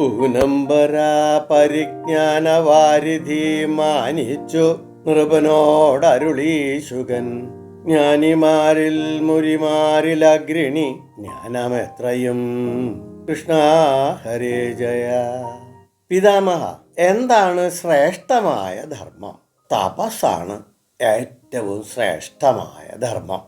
ഊനംബര പരിജ്ഞാന വാരിധി മാനിച്ചു നൃപനോടരുളീശുകൻ. ജ്ഞാനിമാരിൽ മുരിമാരിൽ അഗ്രിണി ജ്ഞാനമെത്രയും. കൃഷ്ണ ഹരേ ജയ. പിതാമഹ എന്താണ് ശ്രേഷ്ഠമായ ധർമ്മം? തപസ്സാണ് ഏറ്റവും ശ്രേഷ്ഠമായ ധർമ്മം.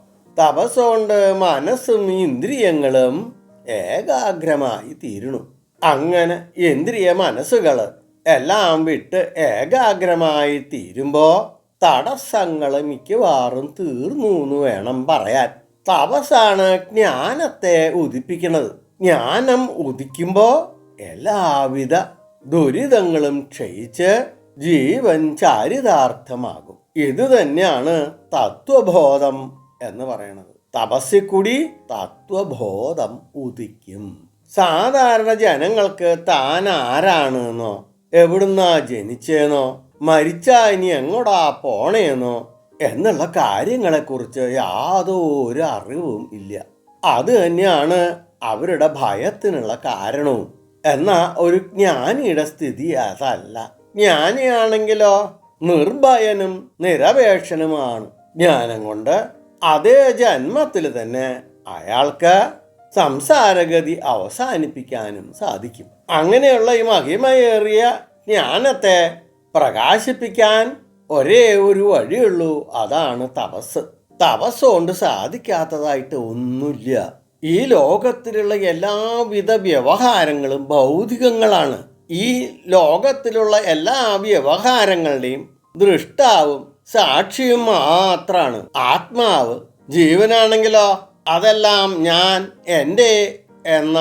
തപസ്സുകൊണ്ട് മനസ്സും ഇന്ദ്രിയങ്ങളും ഏകാഗ്രമായി തീരണു അങ്ങനെ ഇന്ദ്രിയ മനസ്സുകൾ എല്ലാം വിട്ട് ഏകാഗ്രമായി തീരുമ്പോ തടസ്സങ്ങൾ മിക്കവാറും തീർന്നു എന്ന് വേണം പറയാൻ. തപസ്സാണ് ജ്ഞാനത്തെ ഉദിപ്പിക്കുന്നത് ജ്ഞാനം ഉദിക്കുമ്പോ എല്ലാവിധ ദുരിതങ്ങളും ക്ഷയിച്ച് ജീവൻ ചാരിതാർത്ഥമാകും. ഇത് തന്നെയാണ് തത്വബോധം എന്ന് പറയുന്നത് തപസ്സിൽ കൂടി തത്വബോധം ഉദിക്കും. സാധാരണ ജനങ്ങൾക്ക് താൻ ആരാണെന്നോ? എവിടുന്നാ ജനിച്ചേന്നോ? മരിച്ചാ ഇനി എങ്ങോടാ പോണേന്നോ? എന്നുള്ള കാര്യങ്ങളെക്കുറിച്ച് യാതൊരു അറിവും ഇല്ല. അത് തന്നെയാണ് അവരുടെ ഭയത്തിനുള്ള കാരണവും. എന്നാ ഒരു ജ്ഞാനിയുടെ സ്ഥിതി അതല്ല. ജ്ഞാനിയാണെങ്കിലോ നിർഭയനും നിരപേക്ഷനുമാണ്. ജ്ഞാനം കൊണ്ട് അതേ ജന്മത്തിൽ തന്നെ അയാൾക്ക് സംസാരഗതി അവസാനിപ്പിക്കാനും സാധിക്കും. അങ്ങനെയുള്ള ഈ മഹിമയേറിയ ജ്ഞാനത്തെ പ്രകാശിപ്പിക്കാൻ ഒരേ ഒരു വഴിയുള്ളൂ. അതാണ് തപസ്. തപസ് കൊണ്ട് സാധിക്കാത്തതായിട്ട് ഒന്നുമില്ല. ഈ ലോകത്തിലുള്ള എല്ലാവിധ വ്യവഹാരങ്ങളും ഭൗതികങ്ങളാണ്. ഈ ലോകത്തിലുള്ള എല്ലാ വ്യവഹാരങ്ങളുടെയും ദൃഷ്ടാവും സാക്ഷിയും മാത്രമാണ് ആത്മാവ് ജീവനാണെങ്കിലോ അതെല്ലാം ഞാൻ എന്റെ എന്ന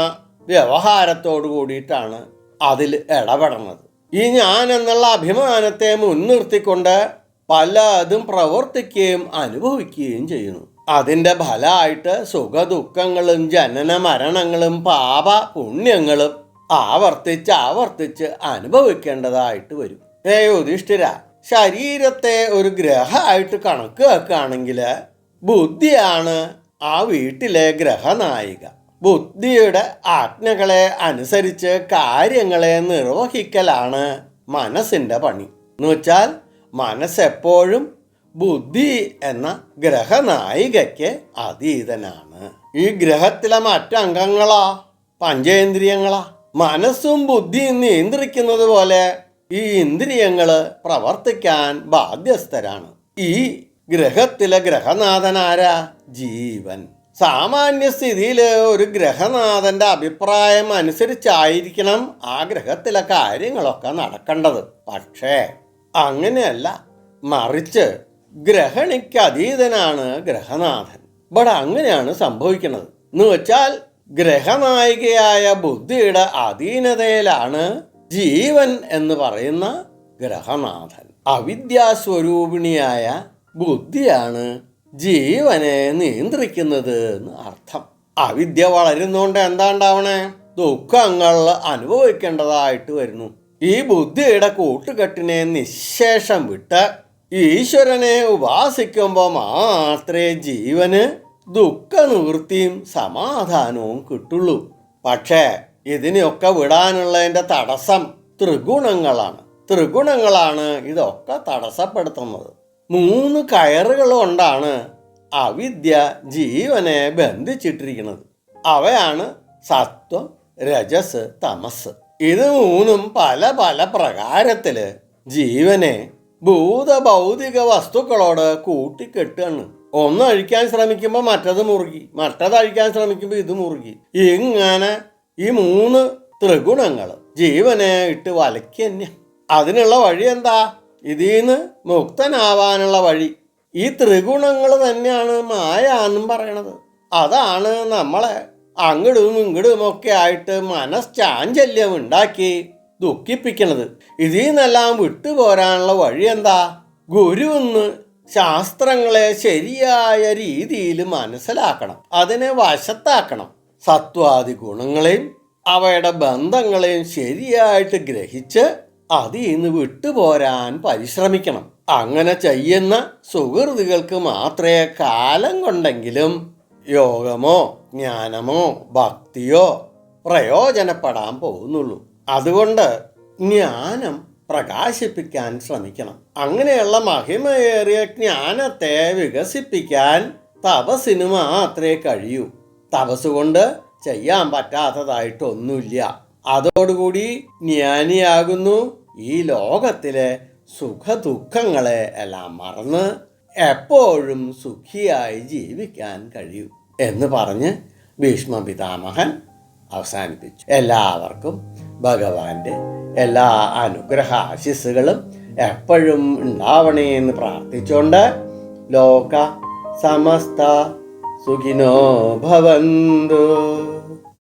വ്യവഹാരത്തോടു കൂടിയിട്ടാണ് അതിൽ ഇടപെടുന്നത്. ഈ ഞാൻ എന്നുള്ള അഭിമാനത്തെ മുൻനിർത്തിക്കൊണ്ട് പലതും പ്രവർത്തിക്കുകയും അനുഭവിക്കുകയും ചെയ്യുന്നു. അതിന്റെ ഫലമായിട്ട് സുഖദുഃഖങ്ങളും ജനന മരണങ്ങളും പാപ പുണ്യങ്ങളും ആവർത്തിച്ച് ആവർത്തിച്ച് അനുഭവിക്കേണ്ടതായിട്ട് വരും. ഏ യുധിഷ്ഠിര ശരീരത്തെ ഒരു ഗ്രഹമായിട്ട് കണക്ക് വെക്കുകയാണെങ്കിൽ ബുദ്ധിയാണ് ആ വീട്ടിലെ ഗ്രഹനായിക. ബുദ്ധിയുടെ ആജ്ഞകളെ അനുസരിച്ച് കാര്യങ്ങളെ നിർവഹിക്കലാണ് മനസ്സിന്റെ പണി. എന്ന് വെച്ചാൽ മനസ്സെപ്പോഴും ബുദ്ധി എന്ന ഗ്രഹനായികയ്ക്ക് അതീതനാണ്. ഈ ഗ്രഹത്തിലെ മറ്റംഗങ്ങളാ പഞ്ചേന്ദ്രിയങ്ങളാ? മനസ്സും ബുദ്ധിയും നിയന്ത്രിക്കുന്നത് പോലെ ഈ ഇന്ദ്രിയങ്ങൾ പ്രവർത്തിക്കാൻ ബാധ്യസ്ഥരാണ്. ഈ ഗ്രഹത്തിലെ ഗ്രഹനാഥനാരാ? ജീവൻ. സാമാന്യ സ്ഥിതിയിൽ ഒരു ഗ്രഹനാഥന്റെ അഭിപ്രായം അനുസരിച്ചായിരിക്കണം ആ ഗ്രഹത്തിലെ കാര്യങ്ങളൊക്കെ നടക്കേണ്ടത്. പക്ഷേ അങ്ങനെയല്ല. മറിച്ച് ഗ്രഹണിക്ക് അതീതനാണ് ഗ്രഹനാഥൻ. ഇവിടെ അങ്ങനെയാണ് സംഭവിക്കുന്നത്. എന്ന് വെച്ചാൽ ഗ്രഹനായികയായ ബുദ്ധിയുടെ അധീനതയിലാണ് ജീവൻ എന്ന് പറയുന്ന ഗ്രഹനാഥൻ. അവിദ്യാസ്വരൂപിണിയായ ബുദ്ധിയാണ് ജീവനെ നിയന്ത്രിക്കുന്നത് എന്ന് അർത്ഥം. അവിദ്യ വളരുന്നോണ്ട് എന്താ ഉണ്ടാവണേ ദുഃഖങ്ങൾ അനുഭവിക്കേണ്ടതായിട്ട് വരുന്നു. ഈ ബുദ്ധിയുടെ കൂട്ടുകെട്ടിനെ നിശേഷം വിട്ട് ഈശ്വരനെ ഉപാസിക്കുമ്പോൾ മാത്രമേ ജീവന് ദുഃഖനിവൃത്തിയും സമാധാനവും കിട്ടുള്ളൂ. പക്ഷേ ഇതിനെയൊക്കെ വിടാനുള്ളതിന്റെ തടസ്സം ത്രിഗുണങ്ങളാണ്. ത്രിഗുണങ്ങളാണ് ഇതൊക്കെ തടസ്സപ്പെടുത്തുന്നത്. മൂന്ന് കയറുകൾ കൊണ്ടാണ് അവിദ്യ ജീവനെ ബന്ധിച്ചിട്ടിരിക്കുന്നത്. അവയാണ് സത്വം രജസ് തമസ്. ഇത് മൂന്നും പല പല പ്രകാരത്തിൽ ജീവനെ ഭൂതഭൗതിക വസ്തുക്കളോട് കൂട്ടിക്കെട്ടാണ് ഒന്ന് അഴിക്കാൻ ശ്രമിക്കുമ്പോൾ മറ്റത് മുറുകി മറ്റത് അഴിക്കാൻ ശ്രമിക്കുമ്പോൾ ഇത് മുറുകി. ഇങ്ങനെ ഈ മൂന്ന് ത്രിഗുണങ്ങൾ ജീവനെ ഇട്ട് വലയ്ക്ക് തന്നെ അതിനുള്ള വഴി എന്താ? ഇതിന്ന് മുക്തനാവാനുള്ള വഴി ഈ ത്രിഗുണങ്ങൾ തന്നെയാണ് മായ എന്നും പറയണത്. അതാണ് നമ്മളെ അങ്ങടും ഇങ്ങടും ഒക്കെ ആയിട്ട് മനസ്ചാഞ്ചല്യം ഉണ്ടാക്കി ദുഃഖിപ്പിക്കണത്. ഇതിൽ നിന്നെല്ലാം വിട്ടുപോരാനുള്ള വഴി എന്താ? ഗുരുവെന്ന് ശാസ്ത്രങ്ങളെ ശരിയായ രീതിയിൽ മനസ്സിലാക്കണം. അതിനെ വശത്താക്കണം. സത്വാദി ഗുണങ്ങളെയും അവയുടെ ബന്ധങ്ങളെയും ശരിയായിട്ട് ഗ്രഹിച്ച് അതിൽ നിന്ന് വിട്ടുപോരാൻ പരിശ്രമിക്കണം. അങ്ങനെ ചെയ്യുന്ന സുഹൃത്തുക്കൾക്ക് മാത്രമേ കാലം കൊണ്ടെങ്കിലും യോഗമോ ജ്ഞാനമോ ഭക്തിയോ പ്രയോജനപ്പെടാൻ പോകുന്നുള്ളൂ. അതുകൊണ്ട് ജ്ഞാനം പ്രകാശിപ്പിക്കാൻ ശ്രമിക്കണം. അങ്ങനെയുള്ള മഹിമയേറിയ ജ്ഞാനത്തെ വികസിപ്പിക്കാൻ തപസ്സിന് മാത്രമേ കഴിയൂ. തപസ് കൊണ്ട് ചെയ്യാൻ പറ്റാത്തതായിട്ടൊന്നുമില്ല. അതോടുകൂടി ജ്ഞാനിയാകുന്നു. ഈ ലോകത്തിലെ സുഖദുഃഖങ്ങളെ എല്ലാം മറന്ന് എപ്പോഴും സുഖിയായി ജീവിക്കാൻ കഴിയൂ എന്ന് പറഞ്ഞ് ഭീഷ്മ പിതാമഹൻ അവസാനിപ്പിച്ചു. എല്ലാവർക്കും ഭഗവാന്റെ എല്ലാ അനുഗ്രഹ ആശിസ്സുകളും എപ്പോഴും ഉണ്ടാവണേ എന്ന് പ്രാർത്ഥിച്ചുകൊണ്ട് ലോക സമസ്ത സുഖിനോ ഭവന്തു.